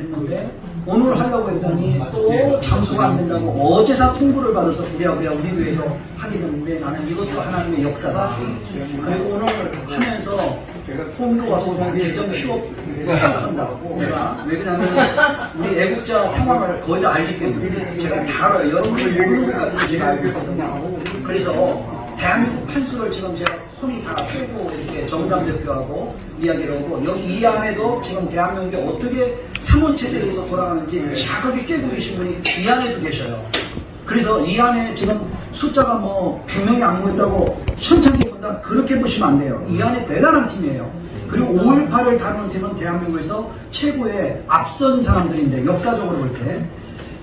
했는데 오늘 하려고 했더니 또 장소가 안 된다고 어제사 통보를 받아서 부랴부랴 우리 교회에서 하게 됐는데 나는 이것도 하나님의 역사다. 그리고 오늘 하면서 홈도 와서 개정 휴업한다고 내가 왜 그러냐면 우리 애국자 상황을 거의 다 알기 때문에 제가 다 알아요. 여러분들 모르는 것까지 제가 알고 있거든요. 그래서 대한민국 판수를 지금 제가 혼이 다 빼고 이렇게 정당 대표하고 이야기를 하고 여기 이 안에도 지금 대한민국이 어떻게 상원 체제에서 돌아가는지 정확하게 깨고 계신 분이 이 안에도 계셔요. 그래서 이 안에 지금 숫자가 뭐 100명이 안 모였다고 현창기 본다 그렇게 보시면 안 돼요. 이 안에 대단한 팀이에요. 그리고 5.18을 다루는 팀은 대한민국에서 최고의 앞선 사람들인데 역사적으로 볼 때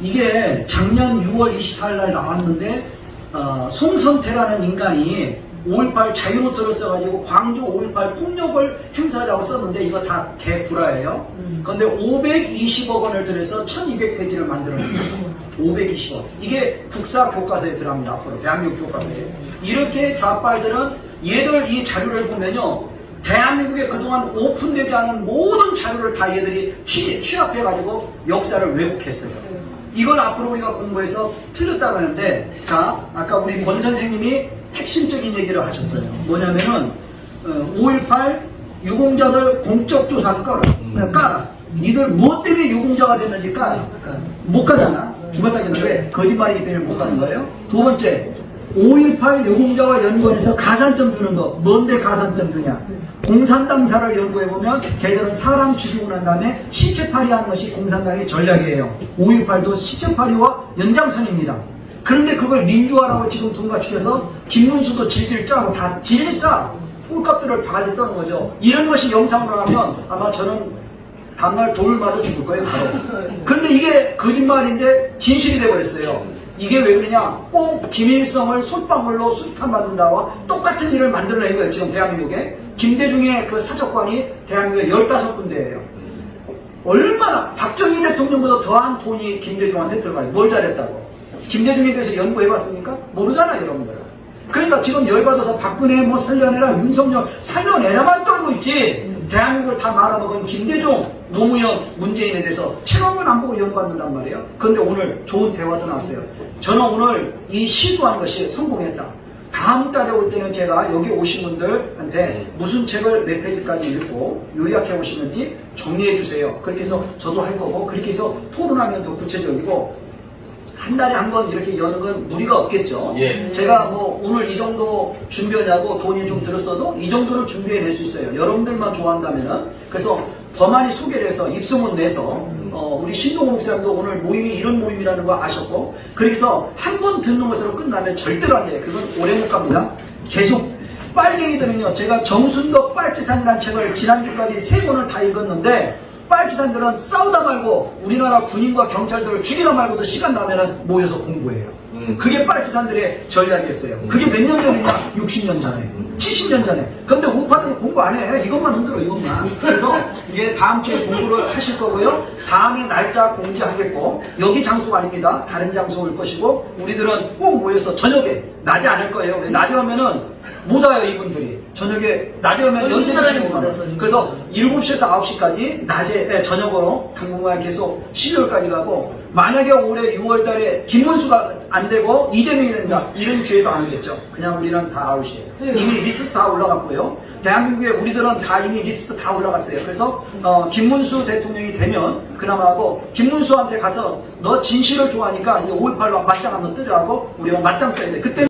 이게 작년 6월 24일 날 나왔는데 어, 송선태라는 인간이 5.18 자유노트를 써가지고 광주 5.18 폭력을 행사하자고 썼는데 이거 다 개구라예요. 그런데 520억 원을 들여서 1200페이지를 만들어냈어요. 520억. 이게 국사 교과서에 들어갑니다. 앞으로 대한민국 교과서에. 이렇게 좌빨들은 얘들 이 자료를 보면요. 대한민국에 그동안 오픈되지 않은 모든 자료를 다 얘들이 취, 취합해가지고 역사를 왜곡했어요. 이걸 앞으로 우리가 공부해서 틀렸다고 하는데, 자, 아까 우리 권 선생님이 핵심적인 얘기를 하셨어요. 뭐냐면은, 어, 5.18 유공자들 공적 조사를 깔아. 그냥 깔아. 니들 무엇 때문에 유공자가 됐는지 깔아. 못 가잖아. 죽었다겠는데 왜? 거짓말이기 때문에 못 가는 거예요. 두 번째, 5.18 유공자와 연구원에서 가산점 주는 거. 뭔데 가산점 주냐? 공산당사를 연구해보면 걔들은 사람 죽이고 난 다음에 시체팔이 하는 것이 공산당의 전략이에요. 5.18도 시체팔이와 연장선입니다. 그런데 그걸 민주화라고 지금 둔갑시켜서 김문수도 질질 짜고 다 질질 짜. 꿀값들을 바가지 떠는 거죠. 이런 것이 영상으로 하면 아마 저는 다음날 돌 맞아 죽을 거예요, 바로. 근데 이게 거짓말인데 진실이 돼버렸어요. 이게 왜 그러냐? 꼭 김일성을 솔방울로 수탄받는다와 똑같은 일을 만들어낸 거예요, 지금 대한민국에. 김대중의 그 사적관이 대한민국에 15군데예요. 얼마나 박정희 대통령보다 더한 돈이 김대중한테 들어가요. 뭘 잘했다고. 김대중에 대해서 연구해봤습니까? 모르잖아요, 여러분들. 그러니까 지금 열받아서 박근혜 뭐 살려내라, 윤석열 살려내라만 떨고 있지. 대한민국을 다 말아먹은 김대중, 노무현, 문재인에 대해서 체감은 안 보고 연구받는단 말이에요. 그런데 오늘 좋은 대화도 나왔어요. 저는 오늘 이 시도한 것이 성공했다. 다음 달에 올 때는 제가 여기 오신 분들한테 무슨 책을 몇 페이지까지 읽고 요약해 오시는지 정리해 주세요. 그렇게 해서 저도 할 거고 그렇게 해서 토론하면 더 구체적이고 한 달에 한 번 이렇게 여는 건 무리가 없겠죠. 예. 제가 뭐 오늘 이 정도 준비하냐고 돈이 좀 들었어도 이 정도는 준비해 낼 수 있어요. 여러분들만 좋아한다면은. 그래서 더 많이 소개를 해서 입소문 내서 어, 우리 신동호 목사님도 오늘 모임이 이런 모임이라는 거 아셨고 해서 한 번 듣는 것으로 끝나면 절대로 안 돼요. 그건 오래 못 갑니다. 계속 빨갱이들은요. 제가 정순덕 빨치산이라는 책을 지난주까지 세 권을 다 읽었는데 빨치산들은 싸우다 말고 우리나라 군인과 경찰들을 죽이다 말고도 시간 나면은 모여서 공부해요. 음. 그게 빨치산들의 전략이었어요. 그게 몇 년 전이냐? 60년 전에. 70년 전에. 근데 우파들은 공부 안 해. 이것만 흔들어, 이것만. 그래서 이게 다음 주에 공부를 하실 거고요. 다음에 날짜 공지하겠고, 여기 장소가 아닙니다. 다른 장소일 것이고, 우리들은 꼭 모여서 저녁에, 낮에 않을 거예요. 왜 낮에 오면은 못 와요, 이분들이. 저녁에, 낮에 오면 연세 드시는 거 그래서 7시에서 9시까지 낮에, 네, 저녁으로 당분간 계속 12월까지 가고, 만약에 올해 6월 달에 김문수가 안 되고 이재명이 된다. 이런 기회도 아니겠죠. 그냥 우리는 다 아웃이에요. 이미 리스트 다 올라갔고요. 대한민국에 우리들은 다 이미 리스트 다 올라갔어요. 그래서 어, 김문수 대통령이 되면 그나마 하고 김문수한테 가서 너 진실을 좋아하니까 이제 5.18로 맞짱 한번 뜨자고 우리가 맞짱 떠야 돼. 그때